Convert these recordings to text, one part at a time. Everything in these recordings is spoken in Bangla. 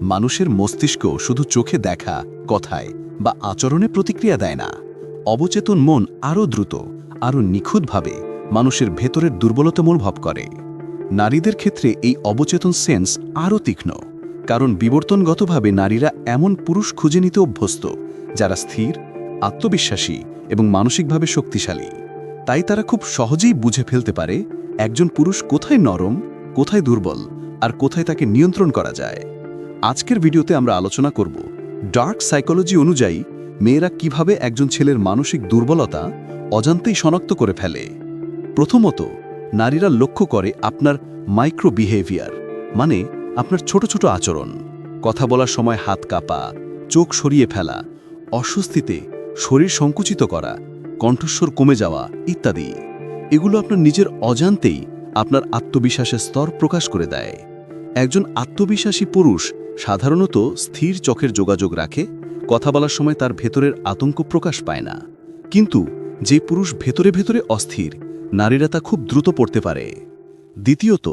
মানুষের মস্তিষ্ক শুধু চোখে দেখা, কথায় বা আচরণে প্রতিক্রিয়া দেয় না। অবচেতন মন আরও দ্রুত, আরও নিখুঁতভাবে মানুষের ভেতরের দুর্বলতা অনুভব করে। নারীদের ক্ষেত্রে এই অবচেতন সেন্স আরও তীক্ষ্ণ, কারণ বিবর্তনগতভাবে নারীরা এমন পুরুষ খুঁজে নিতে অভ্যস্ত, যারা স্থির, আত্মবিশ্বাসী এবং মানসিকভাবে শক্তিশালী। তাই তারা খুব সহজেই বুঝে ফেলতে পারে, একজন পুরুষ কোথায় নরম, কোথায় দুর্বল, আর কোথায় তাকে নিয়ন্ত্রণ করা যায়। আজকের ভিডিওতে আমরা আলোচনা করব ডার্ক সাইকোলজি অনুযায়ী মেয়েরা কীভাবে একজন ছেলের মানসিক দুর্বলতা অজান্তেই শনাক্ত করে ফেলে। প্রথমত, নারীরা লক্ষ্য করে আপনার মাইক্রো বিহেভিয়ার মানে আপনার ছোট ছোট আচরণ। কথা বলার সময় হাত কাঁপা, চোখ সরিয়ে ফেলা, অস্বস্তিতে শরীর সংকুচিত করা, কণ্ঠস্বর কমে যাওয়া ইত্যাদি। এগুলো আপনার নিজের অজান্তেই আপনার আত্মবিশ্বাসের স্তর প্রকাশ করে দেয়। একজন আত্মবিশ্বাসী পুরুষ সাধারণত স্থির চোখের যোগাযোগ রাখে, কথা বলার সময় তার ভেতরের আতঙ্ক প্রকাশ পায় না। কিন্তু যে পুরুষ ভেতরে ভেতরে অস্থির, নারীরা তা খুব দ্রুত পড়তে পারে। দ্বিতীয়ত,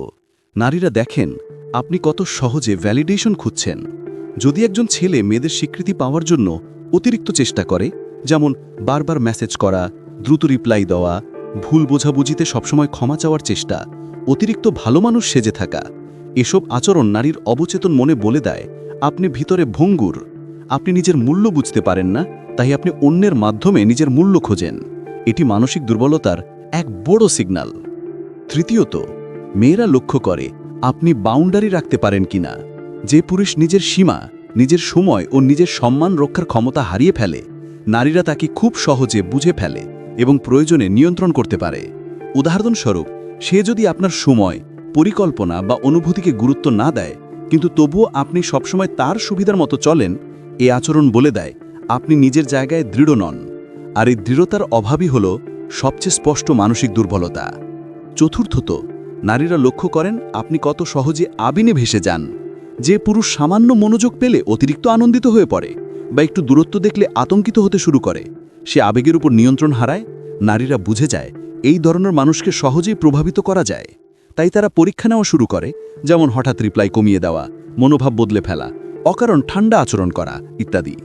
নারীরা দেখেন, আপনি কত সহজে ভ্যালিডেশন খুঁজছেন। যদি একজন ছেলে মেয়েদের স্বীকৃতি পাওয়ার জন্য অতিরিক্ত চেষ্টা করে, যেমন বারবার মেসেজ করা, দ্রুত রিপ্লাই দেওয়া, ভুল বোঝাবুঝিতে সবসময় ক্ষমা চাওয়ার চেষ্টা, অতিরিক্ত ভালো মানুষ সেজে থাকা এসব আচরণ নারীর অবচেতন মনে বলে দেয়। আপনি ভিতরে ভঙ্গুর। আপনি নিজের মূল্য বুঝতে পারেন না, তাই আপনি অন্যের মাধ্যমে নিজের মূল্য খোঁজেন। এটি মানসিক দুর্বলতার এক বড় সিগন্যাল তৃতীয়ত, মেয়েরা লক্ষ্য করে, আপনি বাউন্ডারি রাখতে পারেন কিনা যে পুরুষ নিজের সীমা, নিজের সময় ও নিজের সম্মান রক্ষার ক্ষমতা হারিয়ে ফেলে, নারীরা তাকে খুব সহজে বুঝে ফেলে এবং প্রয়োজনে নিয়ন্ত্রণ করতে পারে। উদাহরণস্বরূপ, সে যদি আপনার সময় পরিকল্পনা বা অনুভূতিকে গুরুত্ব না দেয়, কিন্তু তবুও আপনি সবসময় তার সুবিধার মতো চলেন, এ আচরণ বলে দেয়, আপনি নিজের জায়গায় দৃঢ় নন। আর এই দৃঢ়তার অভাবই হল সবচেয়ে স্পষ্ট মানসিক দুর্বলতা। চতুর্থত, নারীরা লক্ষ্য করেন আপনি কত সহজে আবিনে ভেসে যান। যে পুরুষ সামান্য মনোযোগ পেলে অতিরিক্ত আনন্দিত হয়ে পড়ে বা একটু দূরত্ব দেখলে আতঙ্কিত হতে শুরু করে, সে আবেগের উপর নিয়ন্ত্রণ হারায়, নারীরা বুঝে যায় এই ধরনের মানুষকে সহজেই প্রভাবিত করা যায়। তাই তারা পরীক্ষা নেওয়া শুরু করে, যেমন হঠাৎ রিপ্লাই কমিয়ে দেওয়া, মনোভাব বদলে ফেলা, অকারণ ঠান্ডা আচরণ করা, ইত্যাদি।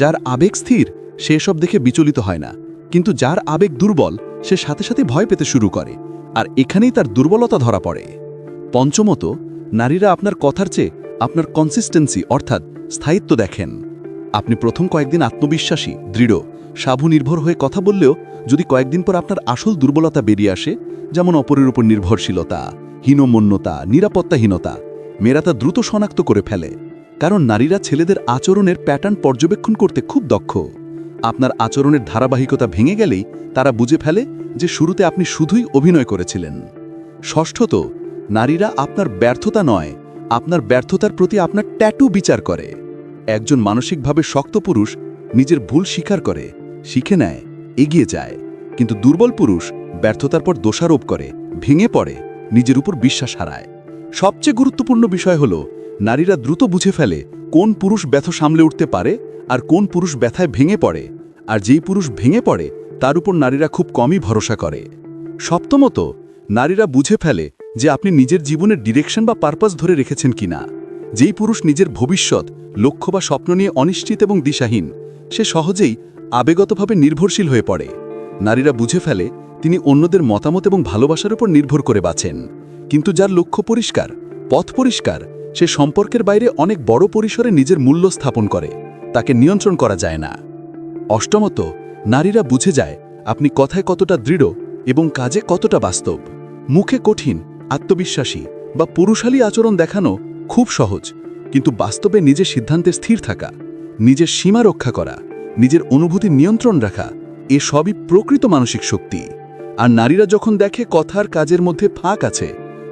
যার আবেগ স্থির, সে এসব দেখে বিচলিত হয় না। কিন্তু যার আবেগ দুর্বল, সে সাথে সাথে ভয় পেতে শুরু করে, আর এখানেই তার দুর্বলতা ধরা পড়ে। পঞ্চমত, নারীরা আপনার কথার চেয়ে আপনার কনসিস্টেন্সি অর্থাৎ স্থায়িত্ব দেখেন। আপনি প্রথম কয়েকদিন আত্মবিশ্বাসী, দৃঢ় স্বাভনির্ভর হয়ে কথা বললেও যদি কয়েকদিন পর আপনার আসল দুর্বলতা বেরিয়ে আসে, যেমন অপরের উপর নির্ভরশীলতা, হীনমন্যতা, নিরাপত্তাহীনতা, মেয়েরা তা দ্রুত শনাক্ত করে ফেলে, কারণ নারীরা ছেলেদের আচরণের প্যাটার্ন পর্যবেক্ষণ করতে খুব দক্ষ। আপনার আচরণের ধারাবাহিকতা ভেঙে গেলেই তারা বুঝে ফেলে যে শুরুতে আপনি শুধুই অভিনয় করেছিলেন। ষষ্ঠত, নারীরা আপনার ব্যর্থতা নয়, আপনার ব্যর্থতার প্রতি আপনার ট্যাটু বিচার করে। একজন মানসিকভাবে শক্ত পুরুষ নিজের ভুল স্বীকার করে শিখে নেয়, এগিয়ে যায়। কিন্তু দুর্বল পুরুষ ব্যর্থতার পর দোষারোপ করে, ভেঙে পড়ে, নিজের উপর বিশ্বাস হারায়। সবচেয়ে গুরুত্বপূর্ণ বিষয় হল, নারীরা দ্রুত বুঝে ফেলে কোন পুরুষ ব্যথ সামলে উঠতে পারে আর কোন পুরুষ ব্যথায় ভেঙে পড়ে। আর যেই পুরুষ ভেঙে পড়ে, তার উপর নারীরা খুব কমই ভরসা করে। সপ্তমত, নারীরা বুঝে ফেলে যে আপনি নিজের জীবনের ডিরেকশন বা পারপাস ধরে রেখেছেন কিনা। যেই পুরুষ নিজের ভবিষ্যৎ, লক্ষ্য বা স্বপ্ন নিয়ে অনিশ্চিত এবং দিশাহীন, সে সহজেই আবেগতভাবে নির্ভরশীল হয়ে পড়ে। নারীরা বুঝে ফেলে তিনি অন্যদের মতামত এবং ভালোবাসার উপর নির্ভর করে বাঁচেন। কিন্তু যার লক্ষ্য পরিষ্কার, পথ পরিষ্কার, সে সম্পর্কের বাইরে অনেক বড় পরিসরে নিজের মূল্য স্থাপন করে। তাকে নিয়ন্ত্রণ করা যায় না। অষ্টমত, নারীরা বুঝে যায় আপনি কথায় কতটা দৃঢ় এবং কাজে কতটা বাস্তব। মুখে কঠিন, আত্মবিশ্বাসী বা পুরুষালী আচরণ দেখানো খুব সহজ। কিন্তু বাস্তবে নিজের সিদ্ধান্তে স্থির থাকা, নিজের সীমা রক্ষা করা নিজের অনুভূতি নিয়ন্ত্রণ রাখা, এ সবই প্রকৃত মানসিক শক্তি। আর নারীরা যখন দেখে কথার কাজের মধ্যে ফাঁক আছে,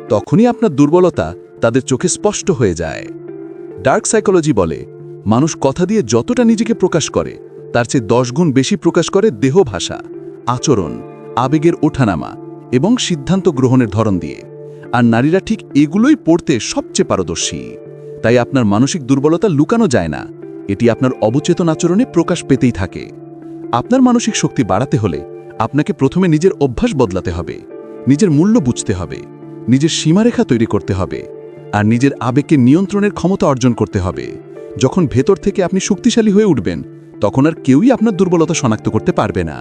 তখনই আপনার দুর্বলতা তাদের চোখে স্পষ্ট হয়ে যায়। ডার্ক সাইকোলজি বলে, মানুষ কথা দিয়ে যতটা নিজেকে প্রকাশ করে, তার চেয়ে দশ গুণ বেশি প্রকাশ করে দেহ ভাষা, আচরণ, আবেগের ওঠানামা এবং সিদ্ধান্ত গ্রহণের ধরন দিয়ে। আর নারীরা ঠিক এগুলোই পড়তে সবচেয়ে পারদর্শী। তাই আপনার মানসিক দুর্বলতা লুকানো যায় না। এটি আপনার অবচেতন আচরণে প্রকাশ পেতেই থাকে। আপনার মানসিক শক্তি বাড়াতে হলে আপনাকে প্রথমে নিজের অভ্যাস বদলাতে হবে, নিজের মূল্য বুঝতে হবে, নিজের সীমারেখা তৈরি করতে হবে, আর নিজের আবেগকে নিয়ন্ত্রণের ক্ষমতা অর্জন করতে হবে। যখন ভেতর থেকে আপনি শক্তিশালী হয়ে উঠবেন, তখন আর কেউই আপনার দুর্বলতা শনাক্ত করতে পারবে না।